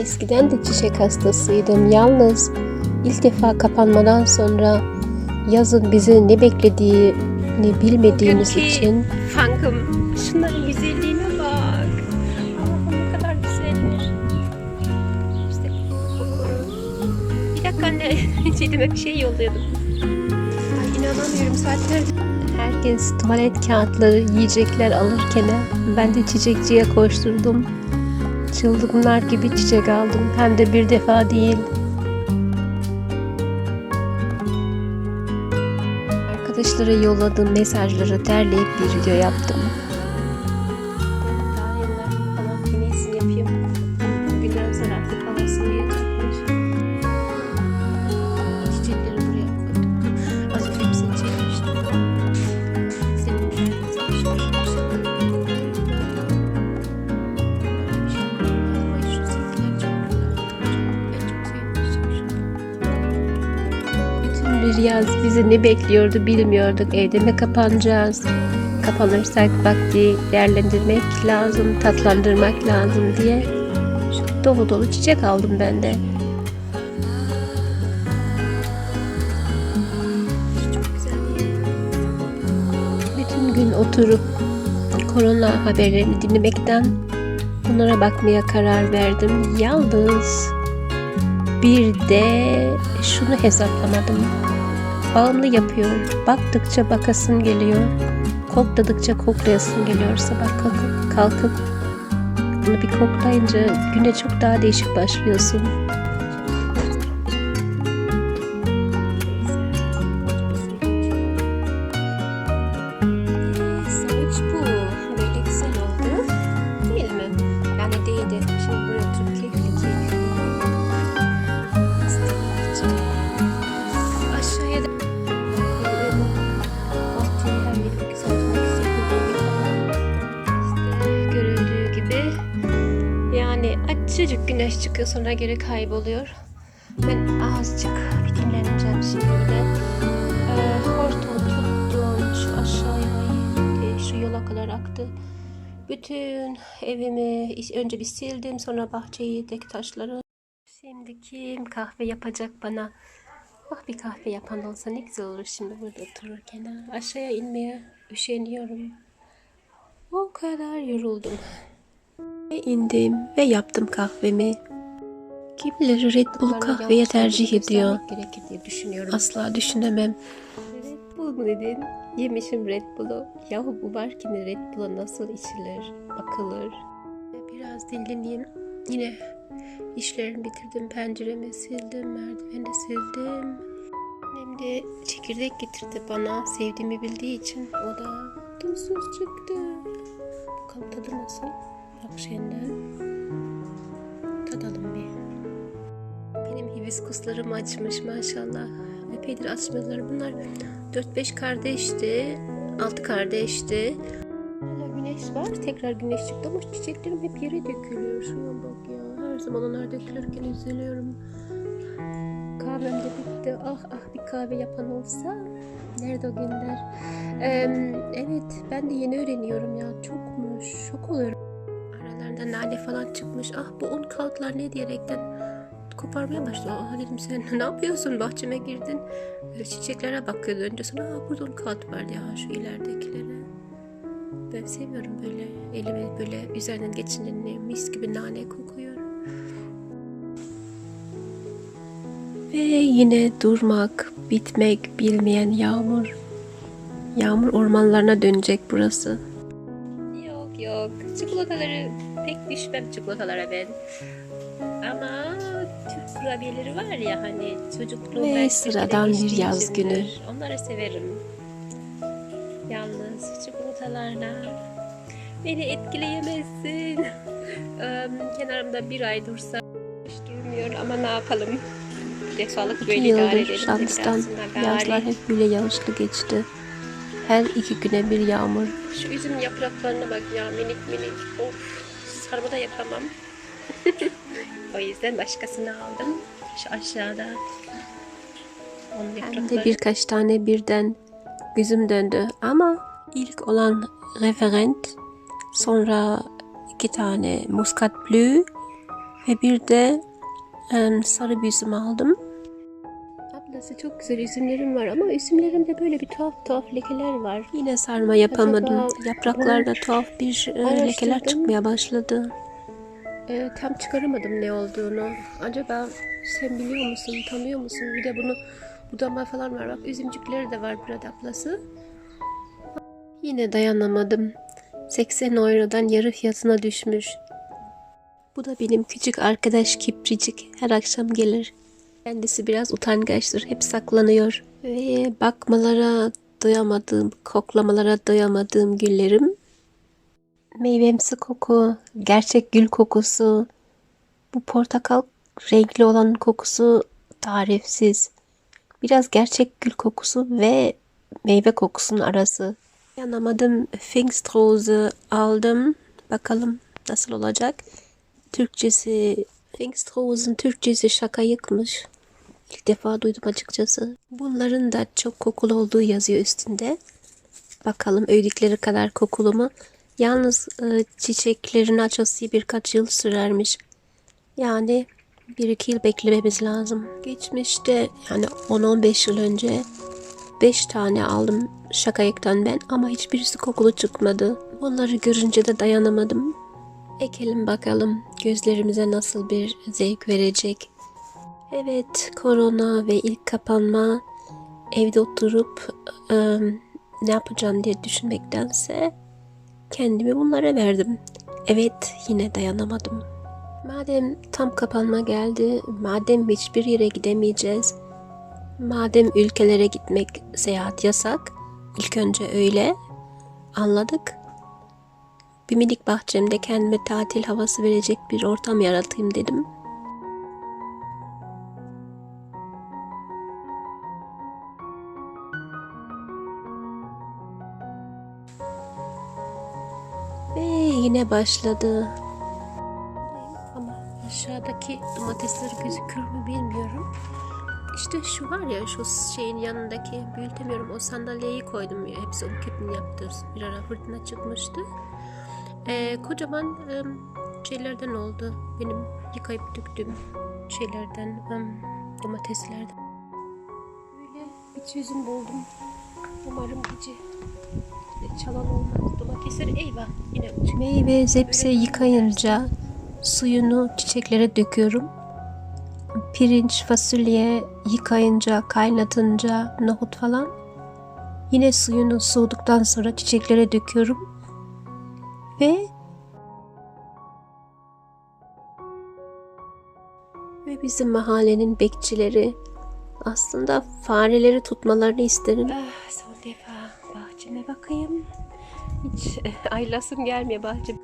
Eskiden de çiçek hastasıydım. Yalnız ilk defa kapanmadan sonra yazın bizi ne beklediğini bilmediğimiz Bugünkü için Funk'ım. Şunların güzelliğine bak. Allah'ım ne kadar güzeller. İşte Bir dakika anne. Çiğdem'e bir şey yolluyordum. Ay inanamıyorum saatlerdir. herkes tuvalet kağıtları, yiyecekler alırken ben de çiçekçiye koşturdum. Çılgınlar gibi çiçek aldım. Hem de bir defa değil. Arkadaşlara yolladığım mesajları derleyip bir video yaptım. Bir yaz bizi ne bekliyordu bilmiyorduk. Evde mi kapanacağız? Kapanırsak vakti değerlendirmek lazım, tatlandırmak lazım diye şu dolu dolu çiçek aldım ben de. Bütün gün oturup korona haberlerini dinlemekten bunlara bakmaya karar verdim. Yalnız bir de şunu hesaplamadım. Bağımlı yapıyor. Baktıkça bakasın geliyor. Kokladıkça koklayasın geliyor. Sabah kalkıp, kalkıp bunu bir koklayınca güne çok daha değişik başlıyorsun. Sonra geri kayboluyor. Ben azıcık bir dinleneceğim şimdi de. Ee, hortumu tuttum şu aşağıya şu yola kadar aktı. Bütün evimi önce bir sildim sonra bahçeyi tek taşları. Şimdi kim kahve yapacak bana? Ah bir kahve yapan olsa ne güzel olur şimdi burada otururken. ha. Aşağıya inmeye üşeniyorum. O kadar yoruldum. Ve indim ve yaptım kahvemi. Kimileri Red Bull kahveye tercih ediyor. gerekir diye düşünüyorum. Asla düşünemem. Red Bull mu dedin? Yemişim Red Bull'u. Yahu bu varken Red Bull'a nasıl içilir, bakılır? Biraz dinleneyim. Yine işlerimi bitirdim. Penceremi sildim, merdiveni sildim. Hem de çekirdek getirdi bana. Sevdiğimi bildiği için o da tuzsuz çıktı. Bakalım tadı nasıl? Akşenden. Tadalım bir. Benim hibiskuslarım açmış maşallah. Epeydir açmadılar. Bunlar 4-5 kardeşti. 6 kardeşti. Hala güneş var. Tekrar güneş çıktı ama çiçeklerim hep yere dökülüyor. Şuna bak ya. Her zaman onlar dökülürken üzülüyorum. Kahvem de bitti. Ah ah bir kahve yapan olsa. Nerede o günler? Ee, evet ben de yeni öğreniyorum ya. Çokmuş. Şok oluyorum. Aralarında nane falan çıkmış. Ah bu un kağıtlar ne diyerekten koparmaya başladı. Aa dedim sen ne yapıyorsun bahçeme girdin. Böyle çiçeklere bakıyordu önce sonra Aa, burada kağıt var ya şu ileridekilere. Ben seviyorum böyle elime böyle üzerinden geçince mis gibi nane kokuyor. Ve yine durmak, bitmek bilmeyen yağmur. Yağmur ormanlarına dönecek burası. Yok yok çikolataları pek düşmem çikolatalara ben. Ama Türk kurabiyeleri var ya hani çocukluğum Ve sıradan bir yaz içindir. günü. Onları severim. Yalnız çikolatalarla beni etkileyemezsin. Kenarımda bir ay dursa hiç durmuyor ama ne yapalım. Bir de sağlık İki böyle idare edelim. şanstan yazlar hep böyle yağışlı geçti. Her iki güne bir yağmur. Şu üzüm yapraklarına bak ya minik minik. Of sarma da yapamam. o yüzden başkasını aldım. Şu aşağıda. Yaprakları. de birkaç tane birden gözüm döndü. Ama ilk olan referent, sonra iki tane muskat bleu Ve bir de em, sarı bir üzüm aldım. Ablası çok güzel üzümlerim var ama üzümlerimde böyle bir tuhaf tuhaf lekeler var. Yine sarma yapamadım. Acaba Yapraklarda tuhaf bir e, lekeler çıkmaya başladı. Ee, tam çıkaramadım ne olduğunu. Acaba sen biliyor musun, tanıyor musun? Bir de bunu budama falan var. Bak üzümcükleri de var burada ablası. Yine dayanamadım. 80 eurodan yarı fiyatına düşmüş. Bu da benim küçük arkadaş Kipricik. Her akşam gelir. Kendisi biraz utangaçtır. Hep saklanıyor. Ve bakmalara doyamadığım, koklamalara doyamadığım güllerim. Meyvemsi koku, gerçek gül kokusu. Bu portakal renkli olan kokusu tarifsiz. Biraz gerçek gül kokusu ve meyve kokusunun arası. Yanamadım Pfingstrose aldım. Bakalım nasıl olacak. Türkçesi Pfingstrose'un Türkçesi şakayıkmış. İlk defa duydum açıkçası. Bunların da çok kokulu olduğu yazıyor üstünde. Bakalım övdükleri kadar kokulu mu? Yalnız e, çiçeklerin açması birkaç yıl sürermiş. Yani bir iki yıl beklememiz lazım. Geçmişte yani 10-15 yıl önce 5 tane aldım şakayıktan ben ama hiçbirisi kokulu çıkmadı. Onları görünce de dayanamadım. Ekelim bakalım gözlerimize nasıl bir zevk verecek. Evet korona ve ilk kapanma evde oturup e, ne yapacağım diye düşünmektense kendimi bunlara verdim. Evet yine dayanamadım. Madem tam kapanma geldi, madem hiçbir yere gidemeyeceğiz, Madem ülkelere gitmek seyahat yasak, ilk önce öyle anladık. Bir minik bahçemde kendime tatil havası verecek bir ortam yaratayım dedim. Yine başladı. Ama aşağıdaki domatesler gözükür mü bilmiyorum. İşte şu var ya şu şeyin yanındaki büyütemiyorum o sandalyeyi koydum ya hepsi Ukip'in yaptığı bir ara fırtına çıkmıştı. Ee, kocaman em, şeylerden oldu benim yıkayıp döktüğüm şeylerden em, domateslerden. Böyle bir çözüm buldum. Umarım gece çalan olmaz. Domatesleri eyvah yine uçuyor. Meyve zepse yıkayınca suyunu çiçeklere döküyorum. Pirinç, fasulye yıkayınca, kaynatınca, nohut falan yine suyunu soğuduktan sonra çiçeklere döküyorum. Ve ve bizim mahallenin bekçileri aslında fareleri tutmalarını isterim. Ah, son defa bahçeme bakayım. Hiç eh, aylasım gelmiyor bakıyor.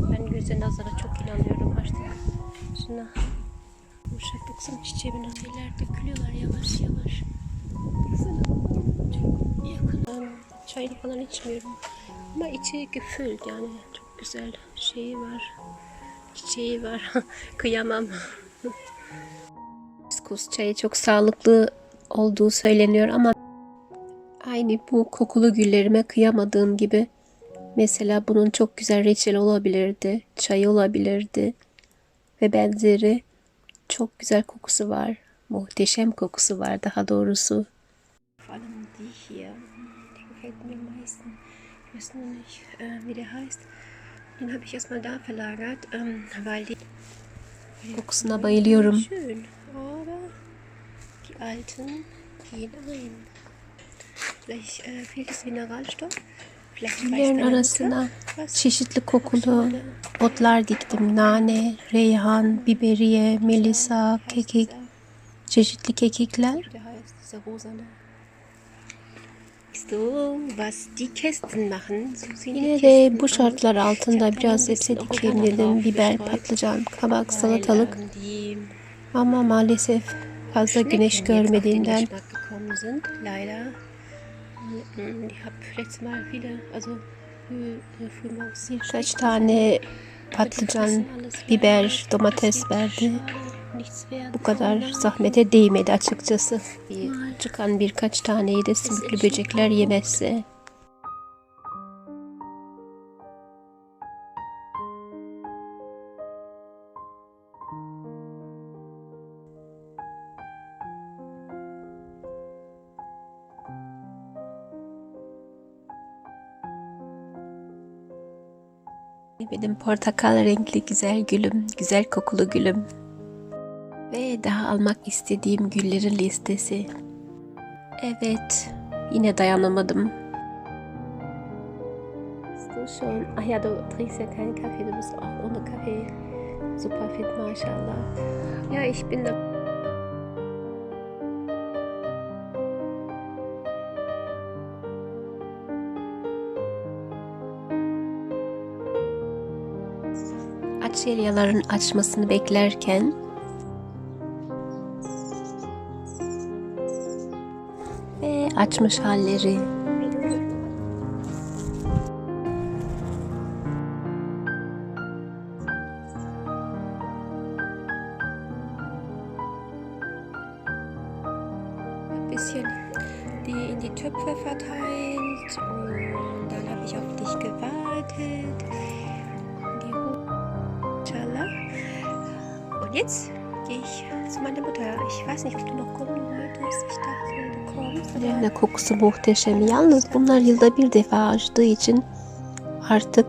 Ben göze nazara çok inanıyorum artık. Şuna yumuşak baksana çiçeğimin şeyler dökülüyorlar yavaş yavaş. Yakın. Çayını falan içmiyorum. Ama içi gefüllt yani çok güzel şeyi var. Çiçeği var. Kıyamam. Hibiskus çayı çok sağlıklı olduğu söyleniyor ama aynı bu kokulu güllerime kıyamadığım gibi mesela bunun çok güzel reçel olabilirdi, çayı olabilirdi ve benzeri çok güzel kokusu var. Muhteşem kokusu var daha doğrusu. Vor allem die Kokusuna bayılıyorum. Vielleicht äh, fehlt es Mineralstoff. Güllerin arasına çeşitli kokulu otlar diktim. Nane, reyhan, biberiye, melisa, kekik, çeşitli kekikler. Yine de bu şartlar altında biraz sebze bisschen dikeyim dedim. Biber, patlıcan, kabak, salatalık. Ama maalesef fazla güneş görmediğinden Ich also birkaç tane patlıcan, biber, domates verdi. Bu kadar zahmete değmedi açıkçası. Çıkan birkaç taneyi de sümüklü böcekler yemezse portakal renkli güzel gülüm, güzel kokulu gülüm. Ve daha almak istediğim güllerin listesi. Evet, yine dayanamadım. Du schon? Ach ja, du trinkst ja keinen Kaffee, du bist auch ohne Kaffee super fit, maşallah. Ja, ich bin da. Açelyaların açmasını beklerken ve açmış halleri. Jetzt gehe ich zu meiner Mutter. Ich weiß nicht, ob du noch kommen wolltest. Ich dachte, du kommst. Üzerine kokusu muhteşem. Yalnız bunlar yılda bir defa açtığı için artık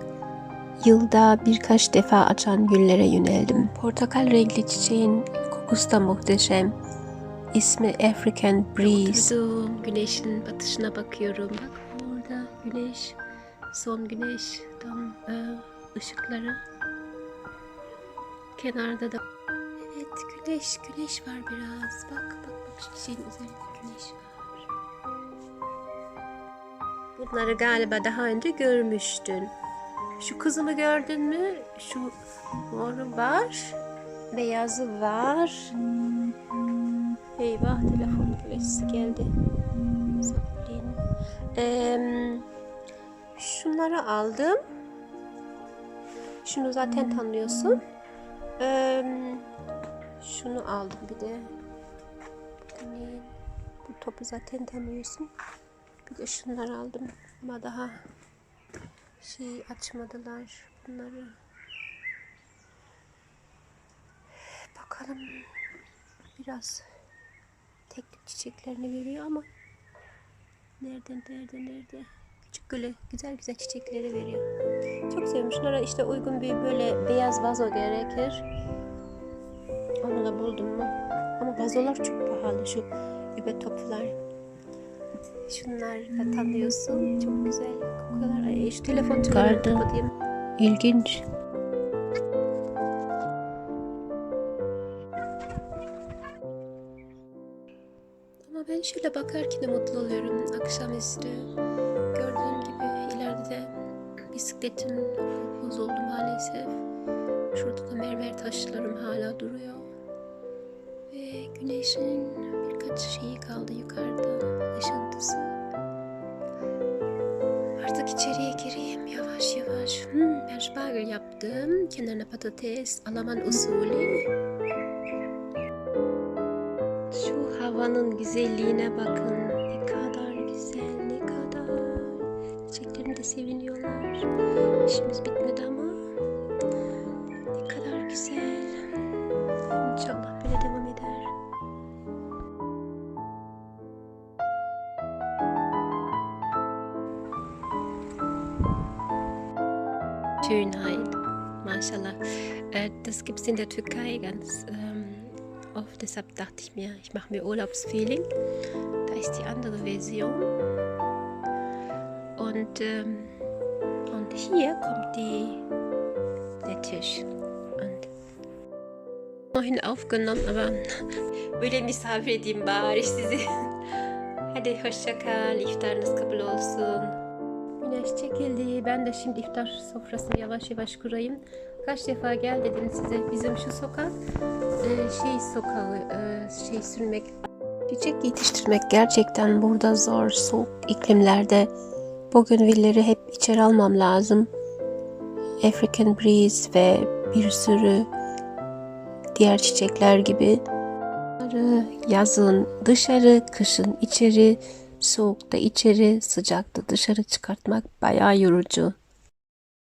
yılda birkaç defa açan güllere yöneldim. Portakal renkli çiçeğin kokusu da muhteşem. İsmi African Breeze. Oturdum, güneşin batışına bakıyorum. Bak orada güneş, son güneş, tam e, ışıkları. Kenarda da güneş, güneş var biraz. Bak bak bak şu çiçeğin üzerinde güneş var. Bunları galiba daha önce görmüştün. Şu kızımı gördün mü? Şu moru var, beyazı var. Eyvah telefon güneşi geldi. Sabrin. Eee, şunları aldım. Şunu zaten tanıyorsun. Eee, şunu aldım bir de. Demin bu topu zaten tanıyorsun. Bir de şunları aldım. Ama daha şey açmadılar bunları. Bakalım biraz tek tük çiçeklerini veriyor ama nerede nerede nerede küçük güle güzel güzel çiçekleri veriyor. Çok seviyorum. Şunlara işte uygun bir böyle beyaz vazo gerekir. Da buldum mu? Ama vazolar çok pahalı şu übe toplar. Şunlar da tanıyorsun. Çok güzel kokuyorlar. Ay, şu telefon çıkardı. İlginç. Ama ben şöyle bakarken de mutlu oluyorum akşamüstü. Gördüğün gibi ileride de bisikletim bozuldu maalesef. Şurada da mermer taşlarım hala duruyor. Güneşin birkaç şeyi kaldı yukarıda, ışıntısı. Artık içeriye gireyim yavaş yavaş. Hmm, ben spargel yaptım. Kenarına patates, Alman usulü. Şu havanın güzelliğine bakın. Ne kadar güzel, ne kadar. Çiçeklerim de seviniyorlar. İşimiz bitmedi in der Türkei ganz ähm, oft. Deshalb dachte ich mir, ich mache mir Urlaubsfeeling. Da ist die andere Version. Und, ähm, und hier kommt die, der Tisch. Und vorhin aufgenommen, aber böyle misafir edeyim bari sizi. Hadi hoşça kal, iftarınız kabul olsun. Güneş çekildi. Ben de şimdi iftar sofrasını yavaş yavaş kurayım. Kaç defa gel dedim size. Bizim şu sokak e, şey sokağı e, şey sürmek Çiçek yetiştirmek gerçekten burada zor, soğuk iklimlerde. Bugünvilleri hep içeri almam lazım. African Breeze ve bir sürü diğer çiçekler gibi. Yazın dışarı, kışın içeri, soğukta içeri, sıcakta dışarı çıkartmak bayağı yorucu.